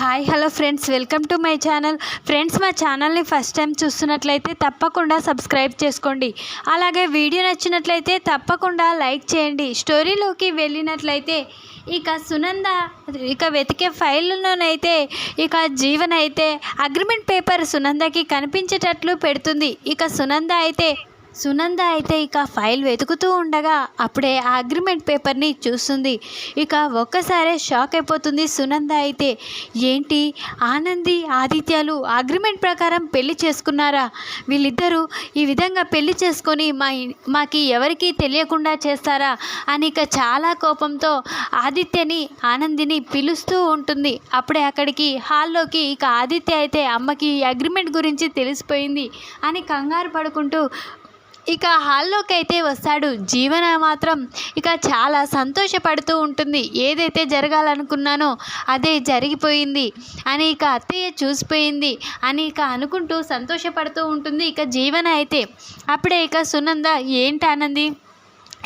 Hi hello friends. Welcome to my channel. Friends మా ఛానల్ని first time చూస్తున్నట్లయితే తప్పకుండా సబ్స్క్రైబ్ చేసుకోండి. అలాగే వీడియో నచ్చినట్లయితే తప్పకుండా లైక్ చేయండి. స్టోరీలోకి వెళ్ళినట్లయితే ఇక సునంద ఇక వెతికే ఫైల్లోనైతే ఇక జీవన్ అయితే అగ్రిమెంట్ పేపర్ సునందకి కనిపించేటట్లు పెడుతుంది. ఇక సునంద అయితే సునంద అయితే ఇక ఫైల్ వెతుకుతూ ఉండగా అప్పుడే ఆ అగ్రిమెంట్ పేపర్ని చూస్తుంది. ఇక ఒక్కసారే షాక్ అయిపోతుంది సునంద అయితే. ఏంటి? ఆనంది ఆదిత్యాలు అగ్రిమెంట్ ప్రకారం పెళ్ళి చేసుకున్నారా? వీళ్ళిద్దరూ ఈ విధంగా పెళ్ళి చేసుకొని మా మాకి ఎవరికి తెలియకుండా చేస్తారా? అని ఇక చాలా కోపంతో ఆదిత్యని ఆనందిని పిలుస్తూ ఉంటుంది. అప్పుడే అక్కడికి హాల్లోకి ఇక ఆదిత్య అయితే అమ్మకి అగ్రిమెంట్ గురించి తెలిసిపోయింది అని కంగారు పడుకుంటూ ఇక హాల్లోకి అయితే వస్తాడు. జీవన మాత్రం ఇక చాలా సంతోషపడుతూ ఉంటుంది. ఏదైతే జరగాలనుకున్నానో అదే జరిగిపోయింది అని ఇక అత్తయ్య చూసిపోయింది అని ఇక అనుకుంటూ సంతోషపడుతూ ఉంటుంది. ఇక జీవన అయితే అప్పుడే ఇక సునంద ఏంటి ఆనంది?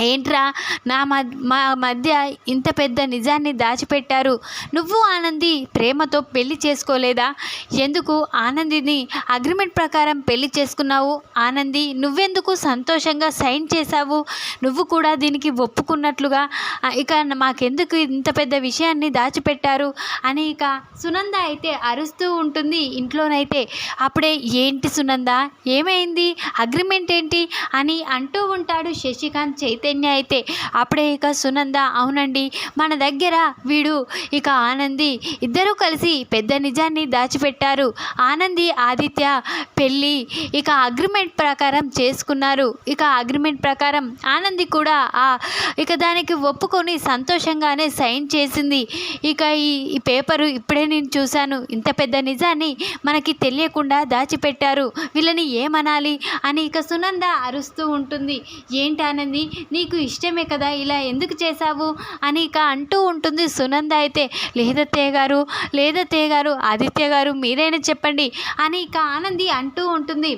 ఏంట్రా? నా మా మధ్య ఇంత పెద్ద నిజాన్ని దాచిపెట్టారు. నువ్వు ఆనంది ప్రేమతో పెళ్ళి చేసుకోలేదా? ఎందుకు ఆనందిని అగ్రిమెంట్ ప్రకారం పెళ్ళి చేసుకున్నావు? ఆనంది నువ్వెందుకు సంతోషంగా సైన్ చేశావు? నువ్వు కూడా దీనికి ఒప్పుకున్నట్లుగా ఇక మాకెందుకు ఇంత పెద్ద విషయాన్ని దాచిపెట్టారు? అని ఇక సునంద అయితే అరుస్తూ ఉంటుంది ఇంట్లోనైతే. అప్పుడే ఏంటి సునంద? ఏమైంది? అగ్రిమెంట్ ఏంటి? అని అంటూ ఉంటాడు శశికాంత్ చైతన్య. అయితే. అప్పుడే ఇక సునంద అవునండి మన దగ్గర వీడు ఇక ఆనంది ఇద్దరూ కలిసి పెద్ద నిజాన్ని దాచిపెట్టారు. ఆనంది ఆదిత్య పెళ్ళి ఇక అగ్రిమెంట్ ప్రకారం చేసుకున్నారు. ఇక అగ్రిమెంట్ ప్రకారం ఆనంది కూడా ఆ ఇక దానికి ఒప్పుకొని సంతోషంగానే సైన్ చేసింది. ఇక ఈ ఈ పేపరు ఇప్పుడే నేను చూశాను. ఇంత పెద్ద నిజాన్ని మనకి తెలియకుండా దాచిపెట్టారు. వీళ్ళని ఏమనాలి అని ఇక సునంద అరుస్తూ ఉంటుంది. ఏంటి ఆనంది? నీకు ఇష్టమే కదా ఇలా ఎందుకు చేశావు? అని ఇక అంటూ ఉంటుంది. సునంద అయితే లేదత్తయ్య గారు లేదత్తయ్య గారు ఆదిత్య గారు మీరైనా చెప్పండి. అని ఇక ఆనంది అంటూ ఉంటుంది.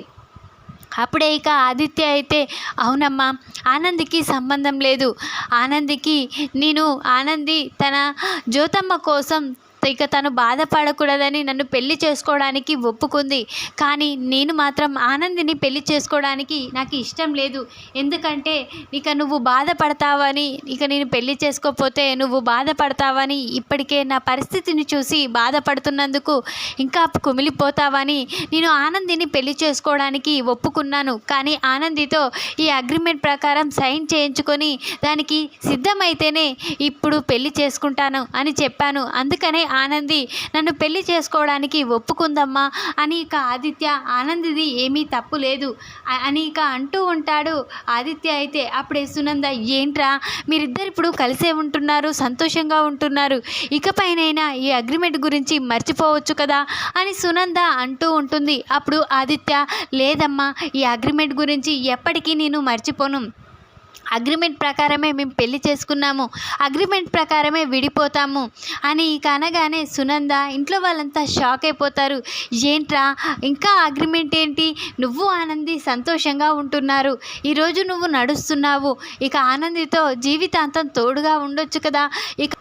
అప్పుడే ఇక ఆదిత్య అయితే అవునమ్మా ఆనందికి సంబంధం లేదు. ఆనందికి నేను ఆనంది తన జ్యోతమ్మ కోసం ఇక తను బాధపడకూడదని నన్ను పెళ్ళి చేసుకోవడానికి ఒప్పుకుంది. కానీ నేను మాత్రం ఆనందిని పెళ్ళి చేసుకోవడానికి నాకు ఇష్టం లేదు. ఎందుకంటే ఇక నువ్వు బాధపడతావని ఇక నేను పెళ్ళి చేసుకోకపోతే నువ్వు బాధపడతావని ఇప్పటికే నా పరిస్థితిని చూసి బాధపడుతున్నందుకు ఇంకా కుమిలిపోతావని నేను ఆనందిని పెళ్ళి చేసుకోవడానికి ఒప్పుకున్నాను. కానీ ఆనందితో ఈ అగ్రిమెంట్ ప్రకారం సైన్ చేయించుకొని దానికి సిద్ధమైతేనే ఇప్పుడు పెళ్ళి చేసుకుంటాను అని చెప్పాను. అందుకనే ఆనంది నన్ను పెళ్ళి చేసుకోవడానికి ఒప్పుకుందమ్మా అని ఇక ఆదిత్య ఆనందిది ఏమీ తప్పు లేదు అని ఇక అంటూ ఉంటాడు ఆదిత్య అయితే. అప్పుడే సునంద ఏంట్రా మీరిద్దరు ఇప్పుడు కలిసే ఉంటున్నారు సంతోషంగా ఉంటున్నారు ఇకపైనైనా ఈ అగ్రిమెంట్ గురించి మర్చిపోవచ్చు కదా అని సునంద అంటూ ఉంటుంది. అప్పుడు ఆదిత్య లేదమ్మా ఈ అగ్రిమెంట్ గురించి ఎప్పటికీ నేను మర్చిపోను. అగ్రిమెంట్ ప్రకారమే మేము పెళ్ళి చేసుకున్నాము అగ్రిమెంట్ ప్రకారమే విడిపోతాము అని ఇక అనగానే సునంద ఇంట్లో వాళ్ళంతా షాక్ అయిపోతారు. ఏంట్రా ఇంకా అగ్రిమెంట్ ఏంటి? నువ్వు ఆనంది సంతోషంగా ఉంటున్నారు. ఈరోజు నువ్వు నడుస్తున్నావు. ఇక ఆనందితో జీవితాంతం తోడుగా ఉండొచ్చు కదా. ఇక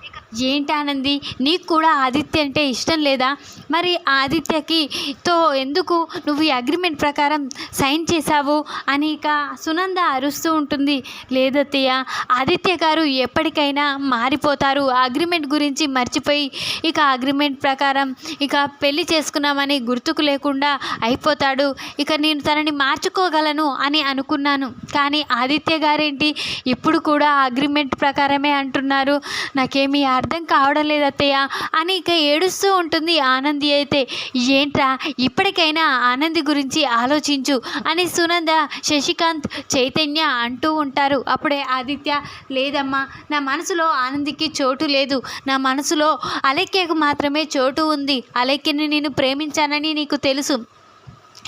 ఏంటి ఆనంది? నీకు కూడా ఆదిత్య అంటే ఇష్టం లేదా? మరి ఆదిత్యకి తో ఎందుకు నువ్వు ఈ అగ్రిమెంట్ ప్రకారం సైన్ చేశావు? అని ఇక సునంద అరుస్తూ ఉంటుంది. లేదత్తయ్య ఆదిత్య గారు ఎప్పటికైనా మారిపోతారు. అగ్రిమెంట్ గురించి మర్చిపోయి ఇక అగ్రిమెంట్ ప్రకారం ఇక పెళ్ళి చేసుకున్నామని గుర్తుకు లేకుండా అయిపోతాడు. ఇక నేను తనని మార్చుకోగలను అని అనుకున్నాను. కానీ ఆదిత్య గారేంటి? ఇప్పుడు కూడా అగ్రిమెంట్ ప్రకారమే అంటున్నారు. నాకేమీ అర్థం కావడం లేదు అత్తయ్య. అని ఇక ఏడుస్తూ ఉంటుంది ఆనంది అయితే. ఏంట్రా ఇప్పటికైనా ఆనంది గురించి ఆలోచించు అని సునంద శశికాంత్ చైతన్య అంటూ ఉంటారు. అప్పుడే ఆదిత్య లేదమ్మా నా మనసులో ఆనందికి చోటు లేదు. నా మనసులో అలెక్యకు మాత్రమే చోటు ఉంది. అలెక్యని నేను ప్రేమించానని నీకు తెలుసు.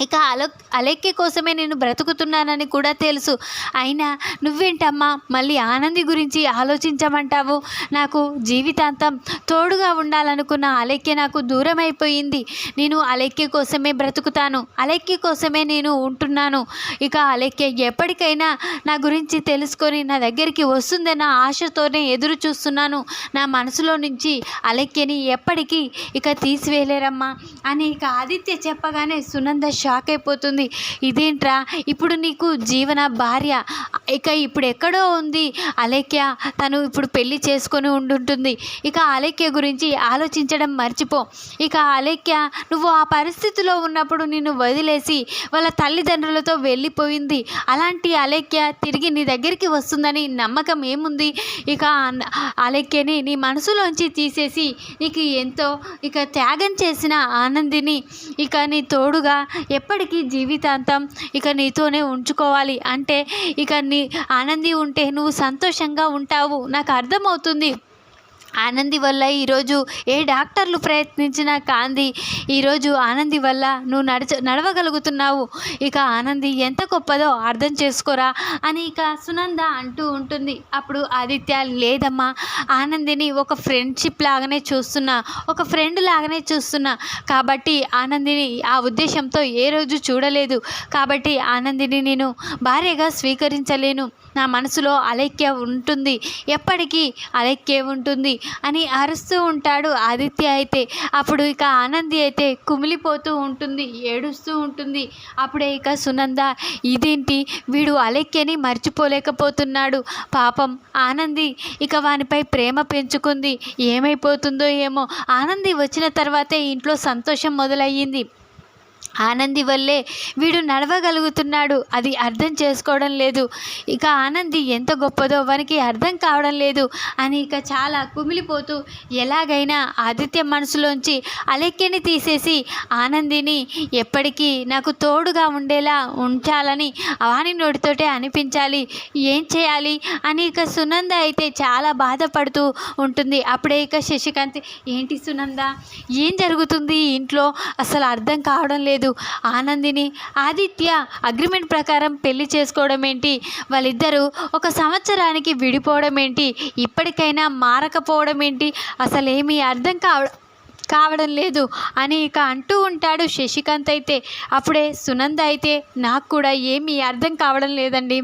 ఇక అలో అలెక్కి కోసమే నేను బ్రతుకుతున్నానని కూడా తెలుసు. అయినా నువ్వేంటమ్మా మళ్ళీ ఆనంది గురించి ఆలోచించమంటావు? నాకు జీవితాంతం తోడుగా ఉండాలనుకున్న అలెక్కి నాకు దూరం అయిపోయింది నేను అలెక్కి కోసమే బ్రతుకుతాను. అలెక్కి కోసమే నేను ఉంటున్నాను. ఇక అలెక్కి ఎప్పటికైనా నా గురించి తెలుసుకొని నా దగ్గరికి వస్తుందన్న ఆశతోనే ఎదురు చూస్తున్నాను. నా మనసులో నుంచి అలెక్కిని ఎప్పటికీ ఇక తీసివేయలేరమ్మా అని ఇక ఆదిత్య చెప్పగానే సునంద షాక్ అయిపోతుంది. ఇదేంట్రా? ఇప్పుడు నీకు జీవన భార్య. ఇక ఇప్పుడు ఎక్కడో ఉంది. అలేఖ్య తను ఇప్పుడు పెళ్ళి చేసుకొని ఉండుంటుంది. ఇక అలేఖ్య గురించి ఆలోచించడం మర్చిపో. ఇక అలేఖ్య నువ్వు ఆ పరిస్థితిలో ఉన్నప్పుడు నిన్ను వదిలేసి వాళ్ళ తల్లిదండ్రులతో వెళ్ళిపోయింది. అలాంటి అలేఖ్య తిరిగి నీ దగ్గరికి వస్తుందని నమ్మకం ఏముంది? ఇక అలేఖ్యని నీ మనసులోంచి తీసేసి నీకు ఎంతో ఇక త్యాగం చేసిన ఆనందిని ఇక నీ తోడుగా ఎప్పటికీ జీవితాంతం ఇక నీతోనే ఉంచుకోవాలి. అంటే ఇక నీ ఆనంది ఉంటే నువ్వు సంతోషంగా ఉంటావు. నాకు అర్థమవుతుంది. ఆనంది వల్ల ఈరోజు ఏ డాక్టర్లు ప్రయత్నించినా కాంది ఈరోజు ఆనంది వల్ల నువ్వు నడచ నడవగలుగుతున్నావు. ఇక ఆనంది ఎంత గొప్పదో అర్థం చేసుకోరా అని ఇక సునంద అంటూ ఉంటుంది. అప్పుడు ఆదిత్య లేదమ్మా ఆనందిని ఒక ఫ్రెండ్షిప్ లాగానే చూస్తున్నా ఒక ఫ్రెండ్ లాగానే చూస్తున్నా. కాబట్టి ఆనందిని ఆ ఉద్దేశంతో ఏ రోజు చూడలేదు. కాబట్టి ఆనందిని నేను భార్యగా స్వీకరించలేను. నా మనసులో అలైక్య ఉంటుంది. ఎప్పటికీ అలైక్య ఉంటుంది. అని అరుస్తూ ఉంటాడు ఆదిత్య అయితే. అప్పుడు ఇక ఆనంది అయితే కుమిలిపోతూ ఉంటుంది ఏడుస్తూ ఉంటుంది. అప్పుడే ఇక సునంద ఇదేంటి? వీడు అలెక్యని మర్చిపోలేకపోతున్నాడు. పాపం ఆనంది ఇక వానిపై ప్రేమ పెంచుకుంది. ఏమైపోతుందో ఏమో. ఆనంది వచ్చిన తర్వాతే ఇంట్లో సంతోషం మొదలయ్యింది. ఆనంది వల్లే వీడు నడవగలుగుతున్నాడు. అది అర్థం చేసుకోవడం లేదు. ఇక ఆనంది ఎంత గొప్పదో వానికి అర్థం కావడం లేదు అని ఇక చాలా కుమిలిపోతూ ఎలాగైనా ఆదిత్య మనసులోంచి అలెక్యని తీసేసి ఆనందిని ఎప్పటికీ నాకు తోడుగా ఉండేలా ఉంచాలని వాని నోటితోటే అనిపించాలి. ఏం చేయాలి? అని ఇక సునంద అయితే చాలా బాధపడుతూ ఉంటుంది. అప్పుడే ఇక శశికాంత్ ఏంటి సునంద? ఏం జరుగుతుంది? ఇంట్లో అసలు అర్థం కావడం లేదు. ఆనందిని ఆదిత్య అగ్రిమెంట్ ప్రకారం పెళ్ళి చేసుకోవడం ఏంటి? వాళ్ళిద్దరూ ఒక సంవత్సరానికి విడిపోవడం ఏంటి? ఇప్పటికైనా మారకపోవడం ఏంటి? అసలేమీ అర్థం కావ కావడం లేదు అని ఇక అంటూ ఉంటాడు శశికాంత్ అయితే. అప్పుడే సునంద అయితే నాకు కూడా ఏమీ అర్థం కావడం లేదండి.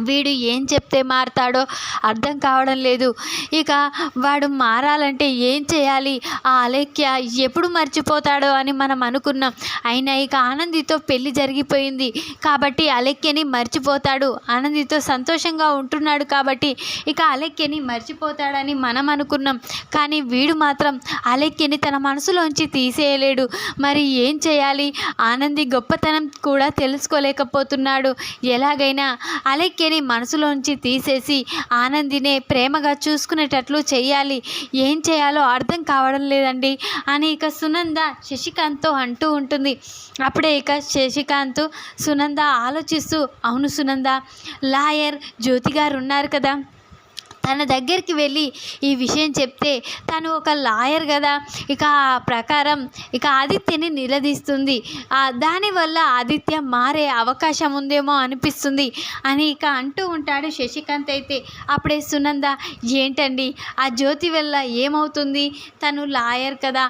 వీడు ఏం చెప్తే మారతాడో అర్థం కావడం లేదు. ఇక వాడు మారాలంటే ఏం చేయాలి? ఆ అలేఖ్య ఎప్పుడు మర్చిపోతాడో అని మనం అనుకున్నాం. అయినా ఇక ఆనందితో పెళ్ళి జరిగిపోయింది. కాబట్టి అలేఖ్యని మర్చిపోతాడు. ఆనందితో సంతోషంగా ఉంటున్నాడు కాబట్టి ఇక అలేఖ్యని మర్చిపోతాడని మనం అనుకున్నాం. కానీ వీడు మాత్రం అలేఖ్యని తన మనసులోంచి తీసేయలేడు. మరి ఏం చేయాలి? ఆనంది గొప్పతనం కూడా తెలుసుకోలేకపోతున్నాడు. ఎలాగైనా అలేఖ్యని మనసులోంచి తీసేసి ఆనందినే ప్రేమగా చూసుకునేటట్లు చేయాలి ఏం చేయాలో అర్థం కావడం లేదండి అని ఇక సునంద శశికాంత్తో అంటూ ఉంటుంది. అప్పుడే ఇక శశికాంత్ సునంద ఆలోచిస్తూ అవును సునంద లాయర్ జ్యోతి గారు ఉన్నారు కదా తన దగ్గరికి వెళ్ళి ఈ విషయం చెప్తే తను ఒక లాయర్ కదా. ఇక ఆ ప్రకారం ఇక ఆదిత్యని నిలదీస్తుంది. దానివల్ల ఆదిత్య మారే అవకాశం ఉందేమో అనిపిస్తుంది అని ఇక అంటూ ఉంటాడు శశికాంత్ అయితే. అప్పుడే సునంద ఏంటండి? ఆ జ్యోతి వల్ల ఏమవుతుంది? తను లాయర్ కదా.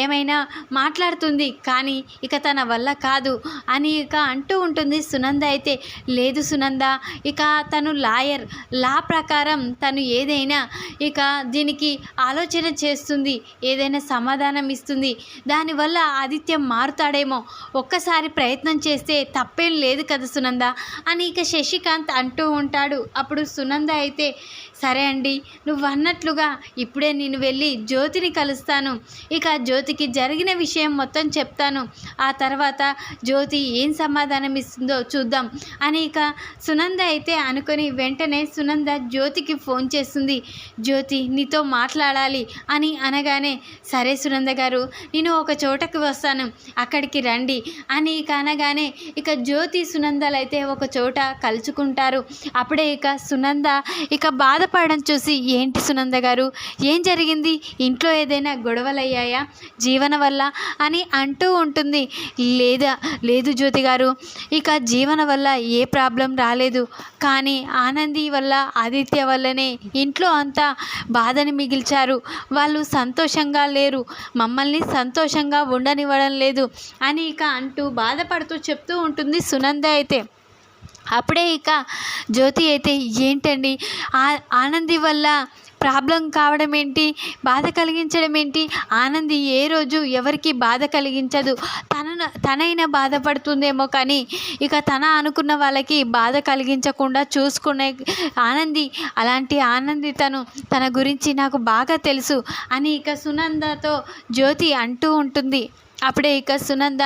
ఏమైనా మాట్లాడుతుంది. కానీ ఇక తన వల్ల కాదు అని ఇక అంటూ ఉంటుంది సునంద అయితే. లేదు సునంద. ఇక తను లాయర్. లా ప్రకారం తను ఏదైనా ఇక దీనికి ఆలోచన చేస్తుంది ఏదైనా సమాధానం ఇస్తుంది. దానివల్ల ఆదిత్యం మారుతాడేమో. ఒక్కసారి ప్రయత్నం చేస్తే తప్పేం లేదు కదా సునంద అని ఇక శశికాంత్ అంటూ ఉంటాడు. అప్పుడు సునంద అయితే సరే అండి నువ్వు అన్నట్లుగా ఇప్పుడే నేను వెళ్ళి జ్యోతిని కలుస్తాను. ఇక జ్యోతికి జరిగిన విషయం మొత్తం చెప్తాను. ఆ తర్వాత జ్యోతి ఏం సమాధానం ఇస్తుందో చూద్దాం. అని ఇక సునంద అయితే అనుకొని వెంటనే సునంద జ్యోతికి ఫోన్ చేస్తుంది. జ్యోతి నీతో మాట్లాడాలి అని అనగానే సరే సునంద గారు నేను ఒక చోటకి వస్తాను. అక్కడికి రండి అని ఇక అనగానే ఇక జ్యోతి సునందలు అయితే ఒక చోట కలుసుకుంటారు అప్పుడే ఇక సునంద ఇక బాధ బాధపడడం చూసి ఏంటి సునంద గారు? ఏం జరిగింది? ఇంట్లో ఏదైనా గొడవలయ్యాయా? జీవన వల్ల అని అంటూ ఉంటుంది. లేదా లేదు జ్యోతి గారు ఇక జీవన వల్ల ఏ ప్రాబ్లం రాలేదు. కానీ ఆనంది వల్ల ఆదిత్య వల్లనే ఇంట్లో అంతా బాధని మిగిల్చారు. వాళ్ళు సంతోషంగా లేరు. మమ్మల్ని సంతోషంగా ఉండనివ్వడం లేదు అని ఇక అంటూ బాధపడుతూ చెప్తూ ఉంటుంది సునంద అయితే. అప్పుడే ఇక జ్యోతి అయితే ఏంటండి? ఆ- ఆనంది వల్ల ప్రాబ్లం కావడం ఏంటి? బాధ కలిగించడం ఏంటి? ఆనంది ఏ రోజు ఎవరికి బాధ కలిగించదు. తన తనైనా బాధపడుతుందేమో కానీ ఇక తన అనుకున్న వాళ్ళకి బాధ కలిగించకుండా చూసుకునే ఆనంది అలాంటి ఆనంది తను తన గురించి నాకు బాగా తెలుసు అని ఇక సునందతో జ్యోతి అంటూ ఉంటుంది. అప్పుడే ఇక సునంద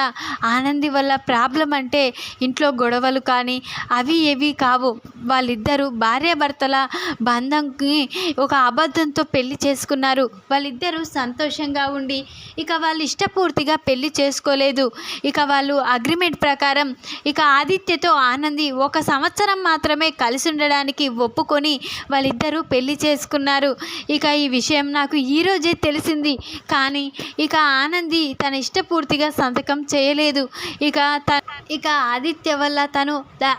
ఆనంది వల్ల ప్రాబ్లం అంటే ఇంట్లో గొడవలు కానీ అవి ఏవి కావు. వాళ్ళిద్దరూ భార్యాభర్తల బంధంకి ఒక అబద్ధంతో పెళ్ళి చేసుకున్నారు. వాళ్ళిద్దరూ సంతోషంగా ఉండి ఇక వాళ్ళు ఇష్టపూర్తిగా పెళ్ళి చేసుకోలేదు. ఇక వాళ్ళు అగ్రిమెంట్ ప్రకారం ఇక ఆదిత్యతో ఆనంది ఒక సంవత్సరం మాత్రమే కలిసి ఉండడానికి ఒప్పుకొని వాళ్ళిద్దరూ పెళ్ళి చేసుకున్నారు. ఇక ఈ విషయం నాకు ఈరోజే తెలిసింది. కానీ ఇక ఆనంది తన ఇష్ట ఇష్టపూర్తిగా సంతకం చేయలేదు. ఇక త ఇక ఆదిత్య వల్ల తను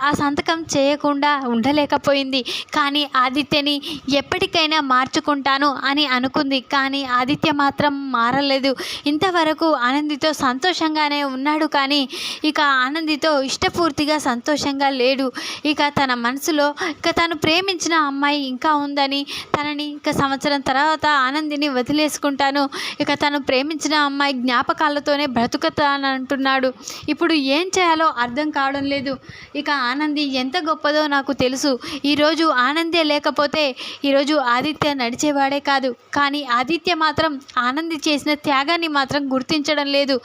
ఆ సంతకం చేయకుండా ఉండలేకపోయింది. కానీ ఆదిత్యని ఎప్పటికైనా మార్చుకుంటాను అని అనుకుంది. కానీ ఆదిత్య మాత్రం మారలేదు. ఇంతవరకు ఆనందితో సంతోషంగానే ఉన్నాడు కానీ ఇక ఆనందితో ఇష్టపూర్తిగా సంతోషంగా లేడు. ఇక తన మనసులో ఇక తను ప్రేమించిన అమ్మాయి ఇంకా ఉందని తనని ఇక సంవత్సరం తర్వాత ఆనందిని వదిలేసుకుంటాను. ఇక తను ప్రేమించిన అమ్మాయి జ్ఞాపకాలతో జ్ఞాపకాలతోనే బ్రతుకుతానంటున్నాడు ఇప్పుడు ఏం చేయాలో అర్థం కావడం లేదు. ఇక ఆనంది ఎంత గొప్పదో నాకు తెలుసు. ఈరోజు ఆనందే లేకపోతే ఈరోజు ఆదిత్య నడిచేవాడే కాదు. కానీ ఆదిత్య మాత్రం ఆనంది చేసిన త్యాగాన్ని మాత్రం గుర్తించడం లేదు.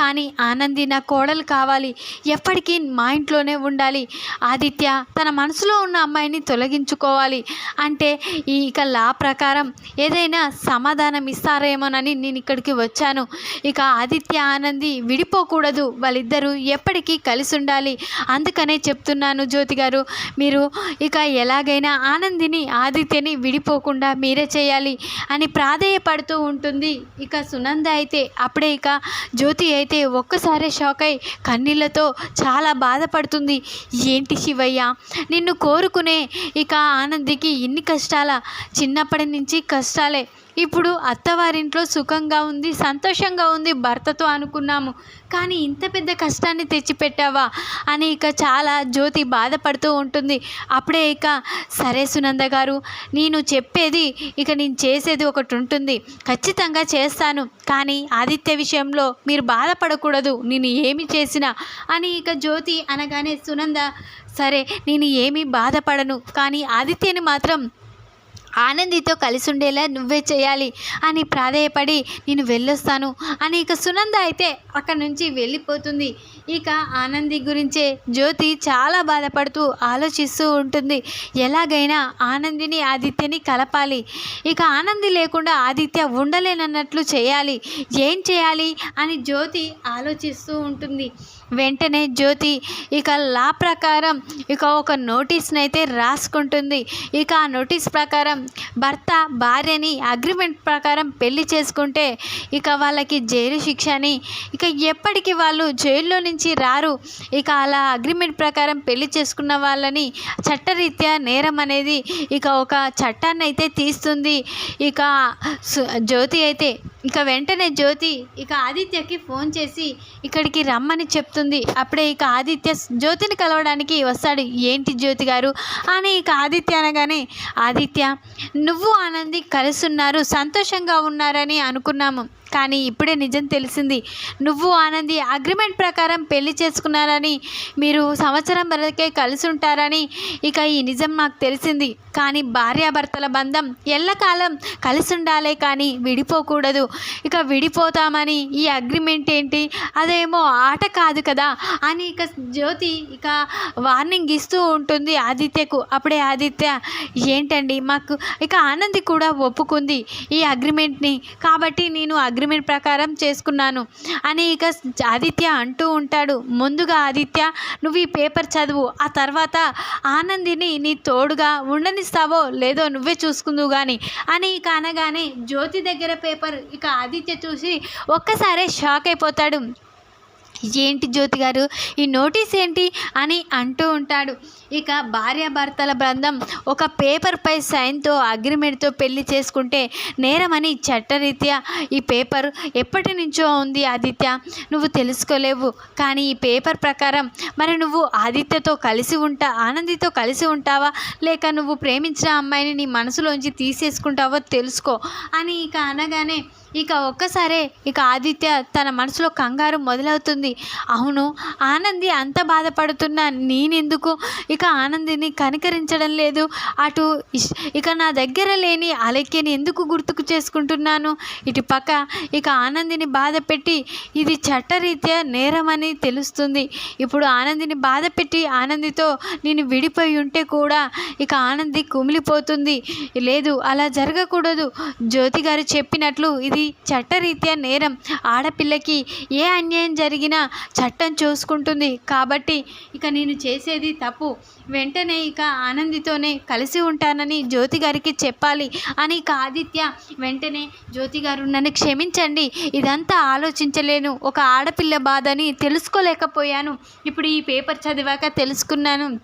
కానీ ఆనంది నా కోడలు కావాలి. ఎప్పటికీ మా ఇంట్లోనే ఉండాలి. ఆదిత్య తన మనసులో ఉన్న అమ్మాయిని తొలగించుకోవాలి. అంటే ఈ ఇక లా ప్రకారం ఏదైనా సమాధానం ఇస్తారేమోనని నేను ఇక్కడికి వచ్చాను. ఇక ఆదిత్య ఆనంది విడిపోకూడదు. వాళ్ళిద్దరూ ఎప్పటికీ కలిసి ఉండాలి అందుకనే చెప్తున్నాను జ్యోతి గారు మీరు ఇక ఎలాగైనా ఆనందిని ఆదిత్యని విడిపోకుండా మీరే చేయాలి అని ప్రాధేయపడుతూ ఉంటుంది. ఇక సునంద అయితే అప్పుడే ఇక జ్యోతి అయితే ఒక్కసారే షాక్ అయి కన్నీళ్ళతో చాలా బాధపడుతుంది. ఏంటి శివయ్య? నిన్ను కోరుకునే ఇక ఆనందికి ఇన్ని కష్టాల చిన్నప్పటి నుంచి కష్టాలే. ఇప్పుడు అత్తవారింట్లో సుఖంగా ఉంది సంతోషంగా ఉంది భర్తతో అనుకున్నాము. కానీ ఇంత పెద్ద కష్టాన్ని తెచ్చిపెట్టావా? అని ఇక చాలా జ్యోతి బాధపడుతూ ఉంటుంది. అప్పుడే ఇక సరే సునంద గారు నేను చెప్పేది ఇక నేను చేసేది ఒకటి ఉంటుంది. ఖచ్చితంగా చేస్తాను. కానీ ఆదిత్య విషయంలో మీరు బాధపడకూడదు. నేను ఏమి చేసినా అని ఇక జ్యోతి అనగానే సునంద సరే నేను ఏమీ బాధపడను. కానీ ఆదిత్యని మాత్రం ఆనందితో కలిసి ఉండేలా నువ్వే చేయాలి అని ప్రాధేయపడి నేను వెళ్ళొస్తాను అని ఇక సునంద అయితే అక్కడి నుంచి వెళ్ళిపోతుంది. ఇక ఆనంది గురించే జ్యోతి చాలా బాధపడుతూ ఆలోచిస్తూ ఉంటుంది. ఎలాగైనా ఆనందిని ఆదిత్యని కలపాలి. ఇక ఆనంది లేకుండా ఆదిత్య ఉండలేనన్నట్లు చేయాలి. ఏం చేయాలి అని జ్యోతి ఆలోచిస్తూ ఉంటుంది. వెంటనే జ్యోతి ఇక లా ప్రకారం ఇక ఒక నోటీస్ని అయితే రాసుకుంటుంది. ఇక ఆ నోటీస్ ప్రకారం భర్త భార్యని అగ్రిమెంట్ ప్రకారం పెళ్ళి చేసుకుంటే ఇక వాళ్ళకి జైలు శిక్ష అని ఇక ఎప్పటికీ వాళ్ళు జైల్లో నుంచి రారు. ఇక అలా అగ్రిమెంట్ ప్రకారం పెళ్ళి చేసుకున్న వాళ్ళని చట్టరీత్యా నేరం అనేది ఇక ఒక చట్టాన్ని అయితే తీస్తుంది. ఇక జ్యోతి అయితే ఇక వెంటనే జ్యోతి ఇక ఆదిత్యకి ఫోన్ చేసి ఇక్కడికి రమ్మని చెప్తుంది. అప్పుడే ఇక ఆదిత్య జ్యోతిని కలవడానికి వస్తాడు. ఏంటి జ్యోతి గారు? అని ఇక ఆదిత్య అనగానే ఆదిత్య నువ్వు ఆనంది కలిసి సంతోషంగా ఉన్నారని అనుకున్నాము. కానీ ఇప్పుడే నిజం తెలిసింది. నువ్వు ఆనంది అగ్రిమెంట్ ప్రకారం పెళ్ళి చేసుకున్నారని మీరు సంవత్సరం వరకే కలిసి ఉంటారని ఇక ఈ నిజం నాకు తెలిసింది. కానీ భార్యాభర్తల బంధం ఎల్లకాలం కలిసి ఉండాలే కానీ విడిపోకూడదు. ఇక విడిపోతామని ఈ అగ్రిమెంట్ ఏంటి? అదేమో ఆట కాదు కదా అని ఇక జ్యోతి ఇక వార్నింగ్ ఇస్తూ ఉంటుంది ఆదిత్యకు. అప్పుడే ఆదిత్య ఏంటండి? మాకు ఇక ఆనంది కూడా ఒప్పుకుంది ఈ అగ్రిమెంట్ని కాబట్టి నేను అగ్రి అగ్రిమెంట్ ప్రకారం చేసుకున్నాను. అని ఇక ఆదిత్య అంటూ ఉంటాడు. ముందుగా ఆదిత్య నువ్వు ఈ పేపర్ చదువు. ఆ తర్వాత ఆనందిని నీ తోడుగా ఉండనిస్తావో లేదో నువ్వే చూసుకుందువు కానీ అని ఇక అనగానే జ్యోతి దగ్గర పేపర్ ఇక ఆదిత్య చూసి ఒక్కసారే షాక్ అయిపోతాడు. ఏంటి జ్యోతి గారు? ఈ నోటీస్ ఏంటి? అని అంటూ ఉంటాడు. ఇక భార్యాభర్తల బృందం ఒక పేపర్పై సైన్తో అగ్రిమెంట్తో పెళ్ళి చేసుకుంటే నేరమని చట్టరీత్యా ఈ పేపర్ ఎప్పటి నుంచో ఉంది ఆదిత్య. నువ్వు తెలుసుకోలేవు. కానీ ఈ పేపర్ ప్రకారం మరి నువ్వు ఆదిత్యతో కలిసి ఉంటా ఆనందితో కలిసి ఉంటావా? లేక నువ్వు ప్రేమించిన అమ్మాయిని నీ మనసులోంచి తీసేసుకుంటావో తెలుసుకో అని ఇక అనగానే ఇక ఒక్కసారే ఇక ఆదిత్య తన మనసులో కంగారు మొదలవుతుంది. అవును ఆనంది అంత బాధపడుతున్నా నేనెందుకు? ఇక ఆనందిని కనికరించడం లేదు. అటు ఇష్- ఇక నా దగ్గర లేని అలక్యని ఎందుకు గుర్తుకు చేసుకుంటున్నాను? ఇటు పక్క ఇక ఆనందిని బాధ పెట్టి ఇది చట్టరీత్యా నేరమని తెలుస్తుంది. ఇప్పుడు ఆనందిని బాధ పెట్టి ఆనందితో నేను విడిపోయి ఉంటే కూడా ఇక ఆనంది కుమిలిపోతుంది. లేదు అలా జరగకూడదు. జ్యోతి గారు చెప్పినట్లు ఇది చట్టరీత్యా నేరం. ఆడపిల్లకి ఏ అన్యాయం జరిగినా చట్టం చూసుకుంటుంది. కాబట్టి ఇక నేను చేసేది తప్పు. వెంటనే ఇక ఆనందితోనే కలిసి ఉంటానని జ్యోతి గారికి చెప్పాలి అని ఇక ఆదిత్య వెంటనే జ్యోతి గారు నన్ను క్షమించండి. ఇదంతా ఆలోచించలేను. ఒక ఆడపిల్ల బాధని తెలుసుకోలేకపోయాను. ఇప్పుడు ఈ పేపర్ చదివాక తెలుసుకున్నాను.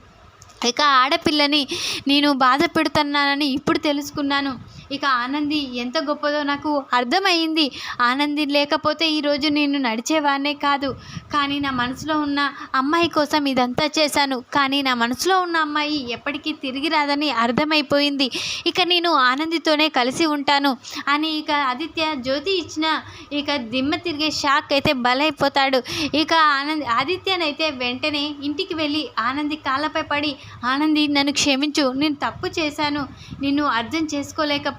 ఇక ఆడపిల్లని నేను బాధ పెడుతున్నానని ఇప్పుడు తెలుసుకున్నాను. ఇక ఆనంది ఎంత గొప్పదో నాకు అర్థమైంది ఆనంది లేకపోతే ఈరోజు నేను నడిచేవానే కాదు. కానీ నా మనసులో ఉన్న అమ్మాయి కోసం ఇదంతా చేశాను. కానీ నా మనసులో ఉన్న అమ్మాయి ఎప్పటికీ తిరిగి రాదని అర్థమైపోయింది. ఇక నేను ఆనందితోనే కలిసి ఉంటాను అని ఇక ఆదిత్య జ్యోతి ఇచ్చిన ఇక దిమ్మ తిరిగే షాక్ అయితే బలైపోతాడు. ఇక ఆనంద్ ఆదిత్యనైతే వెంటనే ఇంటికి వెళ్ళి ఆనంది కాళ్ళపై పడి ఆనంది నన్ను క్షమించు నేను తప్పు చేశాను. నిన్ను అర్థం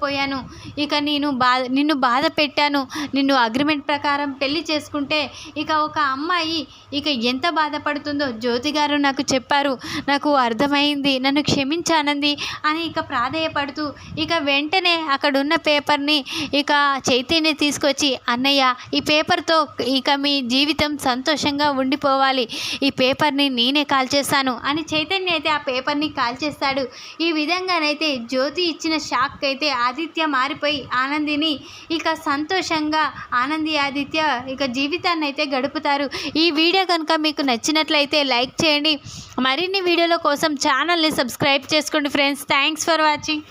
చేసుకోలేకపోయాను ఇక నేను బాధ నిన్ను బాధ పెట్టాను. నిన్ను అగ్రిమెంట్ ప్రకారం పెళ్ళి చేసుకుంటే ఇక ఒక అమ్మాయి ఇక ఎంత బాధపడుతుందో జ్యోతి గారు నాకు చెప్పారు. నాకు అర్థమైంది. నన్ను క్షమించానంది అని ఇక ప్రాధేయపడుతూ ఇక వెంటనే అక్కడున్న పేపర్ని ఇక చైతన్య తీసుకొచ్చి అన్నయ్య ఈ పేపర్తో ఇక మీ జీవితం సంతోషంగా ఉండిపోవాలి. ఈ పేపర్ని నేనే కాల్చేస్తాను అని చైతన్య అయితే ఆ పేపర్ని కాల్ చేస్తాడు ఈ విధంగానైతే జ్యోతి ఇచ్చిన షాక్ అయితే ఆ ఆదిత్య మారిపోయి ఆనందిని ఇక సంతోషంగా ఆనంది ఆదిత్య ఇక జీవితాన్ని అయితే గడుపుతారు. ఈ వీడియో కనుక మీకు నచ్చినట్లయితే లైక్ చేయండి. మరిన్ని వీడియోల కోసం ఛానల్ని సబ్స్క్రైబ్ చేసుకోండి ఫ్రెండ్స్. Thanks for watching.